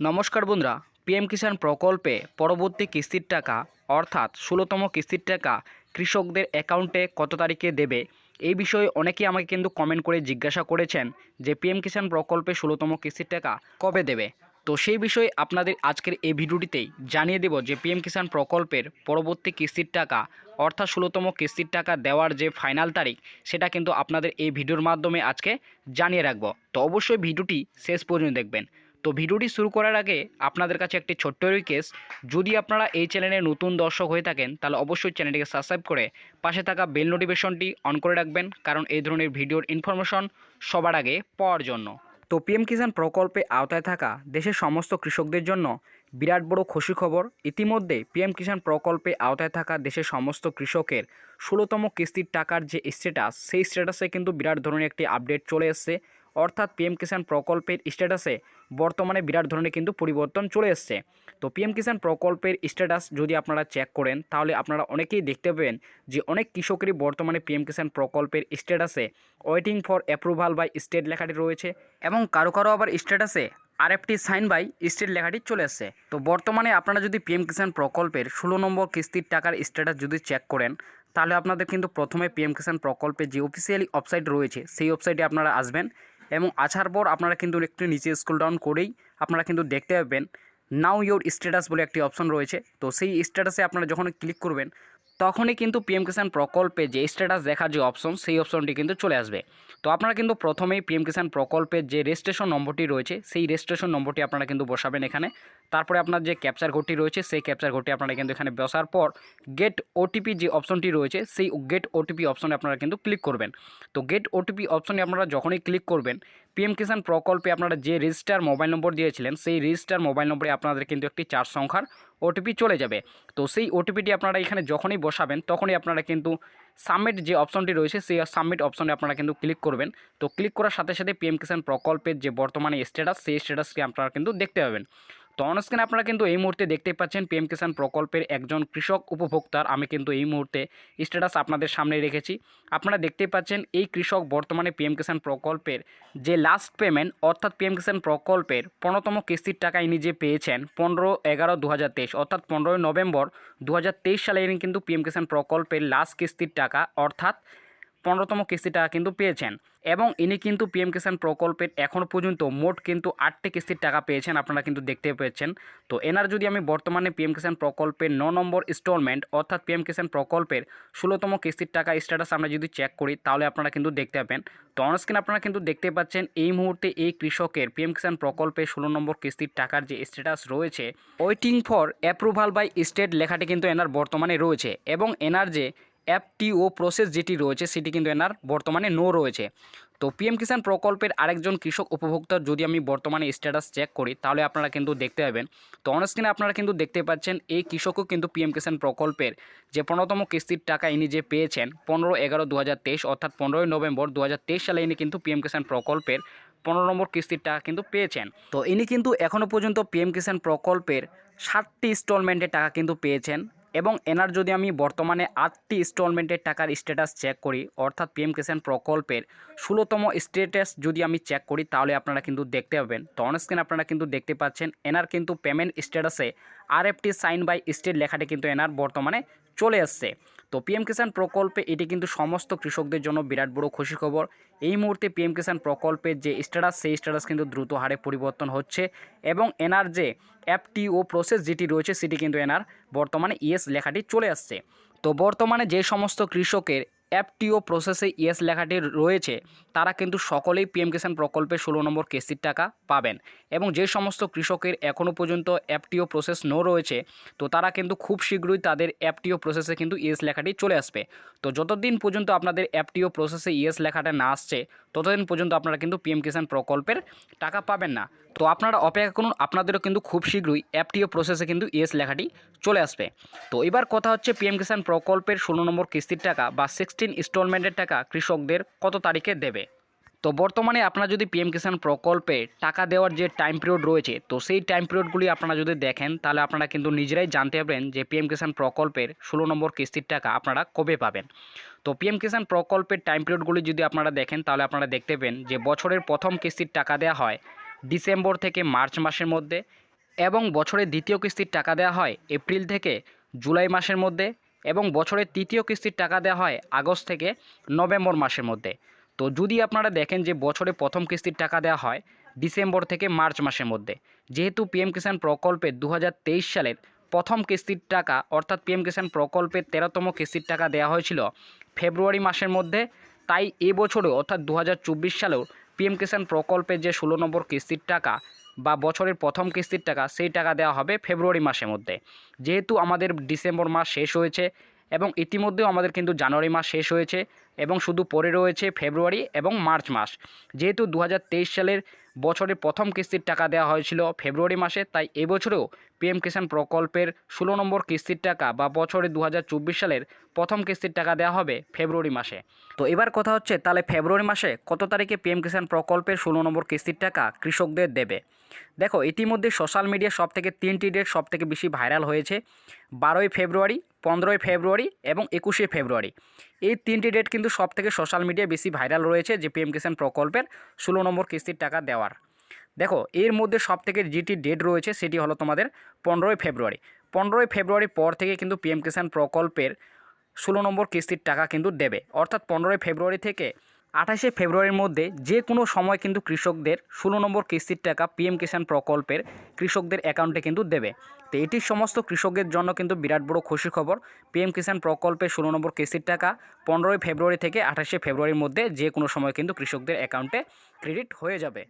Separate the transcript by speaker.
Speaker 1: নমস্কার বন্ধুরা পিএম কিষাণ প্রকল্পে পরবর্তী কিস্তির টাকা, অর্থাৎ ষোলোতম কিস্তির টাকা কৃষকদের অ্যাকাউন্টে কত তারিখে দেবে, এই বিষয়ে অনেকেই আমাকে কিন্তু কমেন্ট করে জিজ্ঞাসা করেছেন যে পিএম কিষাণ প্রকল্পে ষোলোতম কিস্তির টাকা কবে দেবে। তো সেই বিষয়ে আপনাদের আজকের এই ভিডিওটিতেই জানিয়ে দেব যে পিএম কিষাণ প্রকল্পের পরবর্তী কিস্তির টাকা, অর্থাৎ ষোলোতম কিস্তির টাকা দেওয়ার যে ফাইনাল তারিখ, সেটা কিন্তু আপনাদের এই ভিডিওর মাধ্যমে আজকে জানিয়ে রাখব। তো অবশ্যই ভিডিওটি শেষ পর্যন্ত দেখবেন। তো ভিডিওটি শুরু করার আগে আপনাদের কাছে একটি ছোট্ট রিকোয়েস্ট যদি আপনারা এই চ্যানেলে নতুন দর্শক হয়ে থাকেন, তাহলে অবশ্যই চ্যানেলটিকে সাবস্ক্রাইব করে পাশে থাকা বেল নোটিফিকেশনটি অন করে রাখবেন, কারণ এই ধরনের ভিডিওর ইনফরমেশন সবার আগে পাওয়ার জন্য। তো পিএম কিষাণ প্রকল্পে আওতায় থাকা দেশের সমস্ত কৃষকদের জন্য বিরাট বড় খুশি খবর। ইতিমধ্যে পিএম কিষাণ প্রকল্পে আওতায় থাকা দেশের সমস্ত কৃষকের ষোলোতম কিস্তির টাকার যে স্ট্যাটাস সেই স্ট্যাটাসে কিন্তু বিরাট ধরনের একটি আপডেট চলে এসছে। অর্থাৎ পিএম কিষাণ প্রকল্পের স্ট্যাটাসে বর্তমানে বিরাট ধরনের কিন্তু পরিবর্তন চলে এসছে। তো পিএম কিষাণ প্রকল্পের স্ট্যাটাস যদি আপনারা চেক করেন, তাহলে আপনারা অনেকেই দেখতে পাবেন যে অনেক কৃষকেরই বর্তমানে পিএম কিষাণ প্রকল্পের স্ট্যাটাসে waiting for approval by state লেখাটি রয়েছে এবং কারও কারও আবার স্ট্যাটাসে আরএফটি সাইন বাই স্টেট লেখাটি চলে এসছে। তো বর্তমানে আপনারা যদি পিএম কিষাণ প্রকল্পের ষোলো নম্বর কিস্তির টাকার স্ট্যাটাস যদি চেক করেন, তাহলে আপনাদের কিন্তু প্রথমে পিএম কিষাণ প্রকল্পের যে অফিসিয়ালি ওয়েবসাইট রয়েছে, সেই ওয়েবসাইটে আপনারা আসবেন। এবং আসার পর আপনারা কিন্তু একটু নিচে স্কুল ডাউন করেই আপনারা কিন্তু দেখতে পাবেন নাও ইউর স্ট্যাটাস বলে একটি অপশন রয়েছে। তো সেই স্ট্যাটাসে আপনারা যখন ক্লিক করবেন তখনই কিন্তু পিএম কিষাণ প্রকল্পে যে স্ট্যাটাস দেখার যে অপশন সেই অপশনটি কিন্তু চলে আসবে। তো আপনারা কিন্তু প্রথমেই পিএম কিষাণ প্রকল্পের যে রেজিস্ট্রেশন নম্বরটি রয়েছে, সেই রেজিস্ট্রেশন নম্বরটি আপনারা কিন্তু বসাবেন এখানে। তারপরে আপনার যে ক্যাপচার ঘরটি রয়েছে, সেই ক্যাপচার ঘরটি আপনারা কিন্তু এখানে বসার পর গেট ওটিপি যে অপশনটি রয়েছে, সেই গেট ওটিপি অপশনে আপনারা কিন্তু ক্লিক করবেন। তো গেট ওটিপি অপশনে আপনারা যখনই ক্লিক করবেন পিএম কিষাণ প্রকল্পে আপনারা যে রেজিস্টার মোবাইল নম্বর দিয়েছিলেন, সেই রেজিস্টার মোবাইল নম্বরে আপনাদের কিন্তু একটি চার সংখ্যার ওটিপি চলে যাবে। তো সেই ওটিপিটি আপনারা এখানে যখনই বসাবেন, তখনই আপনারা কিন্তু সাবমিট যে অপশনটি রয়েছে, সেই সাবমিট অপশনে আপনারা কিন্তু ক্লিক করবেন। তো ক্লিক করার সাথে সাথে পিএম কিষাণ প্রকল্পের যে বর্তমানে স্ট্যাটাস সেই স্ট্যাটাসকে আপনারা কিন্তু দেখতে পাবেন। তো অনস্ক্রিনে আপনারা কিন্তু এই মুহূর্তে দেখতে পাচ্ছেন পিএম কিষাণ প্রকল্পের একজন কৃষক উপভোক্তার আমি কিন্তু এই মুহূর্তে স্ট্যাটাস আপনাদের সামনে রেখেছি। আপনারা দেখতে পাচ্ছেন এই কৃষক বর্তমানে পিএম কিষাণ প্রকল্পের যে লাস্ট পেমেন্ট অর্থাৎ পিএম কিষাণ প্রকল্পের পনেরোতম কিস্তির টাকা ইনি যে পেয়েছেন, পনেরো এগারো দু অর্থাৎ পনেরোই নভেম্বর দু হাজার তেইশ সালে ইনি কিন্তু পিএম কিষাণ প্রকল্পের লাস্ট কিস্তির টাকা, অর্থাৎ পনেরোতম কিস্তি টাকা কিন্তু পেয়েছেন। এবং ইনি কিন্তু পিএম কিষাণ প্রকল্পের এখন পর্যন্ত মোট কিন্তু আটটি কিস্তির টাকা পেয়েছেন, আপনারা কিন্তু দেখতে পেয়েছেন। তো এনার যদি আমি বর্তমানে পিএম কিষাণ প্রকল্পের ন নম্বর ইনস্টলমেন্ট অর্থাৎ পিএম কিষাণ প্রকল্পের ষোলোতম কিস্তির টাকা স্ট্যাটাস আমরা যদি চেক করি, তাহলে আপনারা কিন্তু দেখতে পাবেন। তো অনস্ক্রিন আপনারা কিন্তু দেখতে পাচ্ছেন, এই মুহূর্তে এই কৃষকের পিএম কিষাণ প্রকল্পের ষোলো নম্বর কিস্তির টাকার যে স্ট্যাটাস রয়েছে waiting for approval by state লেখাটি কিন্তু এনার বর্তমানে রয়েছে। এবং এনার যে অ্যাপটিও প্রসেস যেটি রয়েছে, সেটি কিন্তু এনার বর্তমানে নো রয়েছে। তো পিএম কিষাণ প্রকল্পের আরেকজন কৃষক উপভোক্তার যদি আমি বর্তমানে স্ট্যাটাস চেক করি, তাহলে আপনারা কিন্তু দেখতে পাবেন। তো অনস্ক্রিনে আপনারা কিন্তু দেখতে পাচ্ছেন, এই কৃষকও কিন্তু পিএম কিষাণ প্রকল্পের যে পনেরোতম কিস্তির টাকা ইনি যে পেয়েছেন, পনেরো এগারো দু অর্থাৎ পনেরোই নভেম্বর দু হাজার তেইশ সালে ইনি কিন্তু পিএম কিষাণ প্রকল্পের পনেরো নম্বর কিস্তির টাকা কিন্তু পেয়েছেন। তো ইনি কিন্তু এখনও পর্যন্ত পিএম কিষাণ প্রকল্পের ষাটটি ইনস্টলমেন্টের টাকা কিন্তু পেয়েছেন। এবং এনার যদি আমি বর্তমানে আটটি ইনস্টলমেন্টের টাকার স্ট্যাটাস চেক করি, অর্থাৎ পিএম কিষাণ প্রকল্পের ষোলোতম স্ট্যাটাস যদি আমি চেক করি, তাহলে আপনারা কিন্তু দেখতে পাবেন। তো অনস্ক্রিন আপনারা কিন্তু দেখতে পাচ্ছেন, এনার কিন্তু পেমেন্ট স্ট্যাটাসে আরএফটি সাইন বাই স্টেট লেখাটি কিন্তু এনার বর্তমানে চলে আসছে। তো পিএম কিষাণ প্রকল্পে এটি কিন্তু সমস্ত কৃষকদের জন্য বিরাট বড় খুশি খবর। এই মুহূর্তে পিএম কিষাণ প্রকল্পের যে স্ট্যাটাস সেই স্ট্যাটাস কিন্তু দ্রুত হারে পরিবর্তন হচ্ছে এবং এনার যে অ্যাপটি ও প্রসেস যেটি রয়েছে, সেটি কিন্তু এনার বর্তমানে ইএস লেখাটি চলে আসছে। তো বর্তমানে যে সমস্ত কৃষকের অ্যাপটিও প্রসেসে ইএস লেখাটি রয়েছে, তারা কিন্তু সকলেই পিএম কিষাণ প্রকল্পে ষোলো নম্বর কিস্তির টাকা পাবেন। এবং যে সমস্ত কৃষকের এখনও পর্যন্ত অ্যাপটিও প্রসেস নো রয়েছে, তো তারা কিন্তু খুব শীঘ্রই তাদের অ্যাপটিও প্রসেসে কিন্তু ইএস লেখাটি চলে আসবে। তো যতদিন পর্যন্ত আপনাদের অ্যাপটিও প্রসেসে ইএস লেখাটা না আসছে ততদিন পর্যন্ত আপনারা কিন্তু পিএম কিষাণ প্রকল্পের টাকা পাবেন না। তো আপনারা অপেক্ষা করুন, আপনাদেরও কিন্তু খুব শীঘ্রই অ্যাপটিও প্রসেসে কিন্তু ইএস লেখাটি চলে আসবে। তো এবার কথা হচ্ছে পিএম কিষাণ প্রকল্পের ষোলো নম্বর কিস্তির টাকা বা সিক্সটিন ইনস্টলমেন্টের টাকা কৃষকদের কত তারিখে দেবে? তো বর্তমানে আপনারা যদি পিএম কিষাণ প্রকল্পে টাকা দেওয়ার যে টাইম পিরিয়ড রয়েছে, তো সেই টাইম পিরিয়ডগুলি আপনারা যদি দেখেন, তাহলে আপনারা কিন্তু নিজেরাই জানতে পারবেন যে পিএম কিষাণ প্রকল্পের ষোলো নম্বর কিস্তির টাকা আপনারা কবে পাবেন। তো পিএম কিষাণ প্রকল্পের টাইম পিরিয়ডগুলি যদি আপনারা দেখেন, তাহলে আপনারা দেখতে পাবেন যে বছরের প্রথম কিস্তির টাকা দেওয়া হয় ডিসেম্বর থেকে মার্চ মাসের মধ্যে এবং বছরের দ্বিতীয় কিস্তির টাকা দেওয়া হয় এপ্রিল থেকে জুলাই মাসের মধ্যে এবং বছরের তৃতীয় কিস্তির টাকা দেওয়া হয় আগস্ট থেকে নভেম্বর মাসের মধ্যে। তো যদি আপনারা দেখেন যে বছরে প্রথম কিস্তির টাকা দেওয়া হয় ডিসেম্বর থেকে মার্চ মাসের মধ্যে, যেহেতু পিএম কিষাণ প্রকল্পে দু সালের প্রথম কিস্তির টাকা, অর্থাৎ পিএম কিষাণ প্রকল্পের তেরোতম কিস্তির টাকা দেওয়া হয়েছিল ফেব্রুয়ারি মাসের মধ্যে, তাই এবছরেও অর্থাৎ দু হাজার চব্বিশ সালেও পিএম কিষাণ প্রকল্পের যে ষোলো নম্বর কিস্তির টাকা বা বছরের প্রথম কিস্তির টাকা, সেই টাকা দেওয়া হবে ফেব্রুয়ারি মাসের মধ্যে। যেহেতু আমাদের ডিসেম্বর মাস শেষ হয়েছে এবং ইতিমধ্যেও আমাদের কিন্তু জানুয়ারি মাস শেষ হয়েছে এবং শুধু পরে রয়েছে ফেব্রুয়ারি এবং মার্চ মাস। যেহেতু দু হাজার তেইশ সালের বছরের প্রথম কিস্তির টাকা দেওয়া হয়েছিল ফেব্রুয়ারি মাসে, তাই এবছরেও পিএম কিষাণ প্রকল্পের ষোলো নম্বর কিস্তির টাকা বা বছরে দু হাজার চব্বিশ সালের প্রথম কিস্তির টাকা দেওয়া হবে ফেব্রুয়ারি মাসে। তো এবার কথা হচ্ছে, তাহলে ফেব্রুয়ারি মাসে কত তারিখে পিএম কিষাণ প্রকল্পের ষোলো নম্বর কিস্তির টাকা কৃষকদের দেবে? দেখো, ইতিমধ্যে সোশ্যাল মিডিয়া সব থেকে তিনটি ডেট সব থেকে বেশি ভাইরাল হয়েছে, বারোই ফেব্রুয়ারি, পনেরোই ফেব্রুয়ারি এবং একুশে ফেব্রুয়ারি। এই তিনটি ডেট কিন্তু সব থেকে সোশ্যাল মিডিয়ায় বেশি ভাইরাল রয়েছে যে পিএম কিষাণ প্রকল্পের ষোলো নম্বর কিস্তির টাকা দেওয়ার। দেখো, এর মধ্যে সব থেকে যেটি ডেট রয়েছে সেটি হলো তোমাদের পনেরোই ফেব্রুয়ারি পনেরোই ফেব্রুয়ারির পর থেকে কিন্তু পিএম কিষাণ প্রকল্পের ষোলো নম্বর কিস্তির টাকা কিন্তু দেবে। অর্থাৎ পনেরোই ফেব্রুয়ারি থেকে আঠাশে ফেব্রুয়ারির মধ্যে যে কোনো সময় কিন্তু কৃষকদের ষোলো নম্বর কিস্তির টাকা পিএম কিষাণ প্রকল্পের কৃষকদের অ্যাকাউন্টে কিন্তু দেবে। তো এটি সমস্ত কৃষকের জন্য কিন্তু বিরাট বড় খুশির খবর। পিএম কিষাণ প্রকল্পের ষোলো নম্বর কিস্তির টাকা পনেরোই ফেব্রুয়ারি থেকে আঠাশে ফেব্রুয়ারির মধ্যে যে কোনো সময় কিন্তু কৃষকদের অ্যাকাউন্টে ক্রেডিট হয়ে যাবে।